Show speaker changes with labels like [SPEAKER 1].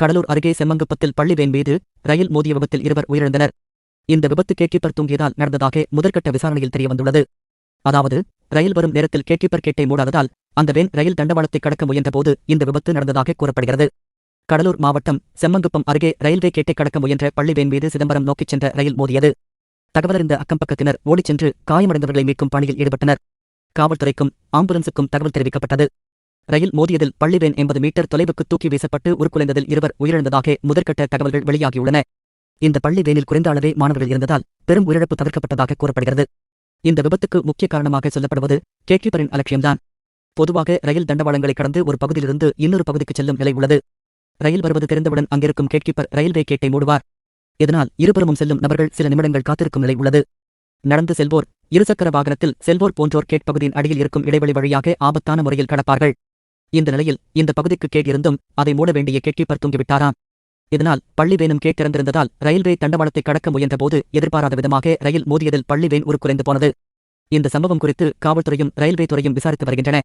[SPEAKER 1] கடலூர் அருகே செம்மங்குப்பத்தில் பள்ளி வேன் மீது ரயில் மோதிய விபத்தில் இருவர் உயிரிழந்தனர். இந்த விபத்து கேட்கீப்பர் தூங்கியதால் நடந்ததாக முதற்கட்ட விசாரணையில் தெரியவந்துள்ளது. அதாவது ரயில் வரும் நேரத்தில் கேட்கீப்பர் கேட்டை மூடாததால் அந்த வேன் ரயில் தண்டவாளத்தை கடக்க முயன்றபோது இந்த விபத்து நடந்ததாக கூறப்படுகிறது. கடலூர் மாவட்டம் செம்மங்குப்பம் அருகே ரயில்வே கேட்டை கடக்க முயன்ற பள்ளி வேன் மீது சிதம்பரம் நோக்கிச் சென்ற ரயில் மோதியது. தகவலறிந்த அக்கம்பக்கத்தினர் ஓடிச் சென்று காயமடைந்தவர்களை மீட்கும் பணியில் ஈடுபட்டனர். காவல்துறைக்கும் ஆம்புலன்ஸுக்கும் தகவல் தெரிவிக்கப்பட்டது. ரயில் மோதியதில் பள்ளிவேன் எண்பது மீட்டர் தொலைவுக்கு தூக்கி வீசப்பட்டு உருக்குலைந்ததில் இருவர் உயிரிழந்ததாக முதற்கட்ட தகவல்கள் வெளியாகியுள்ளன. இந்த பள்ளி வேனில் குறைந்த அளவே மாணவர்கள் இருந்ததால் பெரும் உயிரிழப்பு தவிர்க்கப்பட்டதாக கூறப்படுகிறது. இந்த விபத்துக்கு முக்கிய காரணமாக சொல்லப்படுவது கேட்கிப்பரின் அலட்சியம்தான். பொதுவாக ரயில் தண்டவாளங்களை கடந்து ஒரு பகுதியிலிருந்து இன்னொரு பகுதிக்கு செல்லும் நிலை உள்ளது. ரயில் வருவது தெரிந்தவுடன் அங்கிருக்கும் கேட்கீப்பர் ரயில்வே கேட்டை மூடுவார். இதனால் இருபுறமும் செல்லும் நபர்கள் சில நிமிடங்கள் காத்திருக்கும் நிலை உள்ளது. நடந்து செல்வோர் இருசக்கர வாகனத்தில் செல்வோர் போன்றோர் கேட் பகுதியின் அடியில் இருக்கும் இடைவெளி வழியாக ஆபத்தான முறையில் கடப்பார்கள். இந்த நிலையில் இந்த பகுதிக்கு கேட் இருந்தும் அதை மூட வேண்டிய கேட்கீப்பர் தூங்கிவிட்டாராம். இதனால் பள்ளி வேனும் கேட் திறந்திருந்ததால் ரயில்வே தண்டவாளத்தை கடக்க முயன்றபோது எதிர்பாராத விதமாக ரயில் மோதியதில் பள்ளி உருக்குறைந்து போனது. இந்த சம்பவம் குறித்து காவல்துறையும் ரயில்வே துறையும் விசாரித்து வருகின்றன.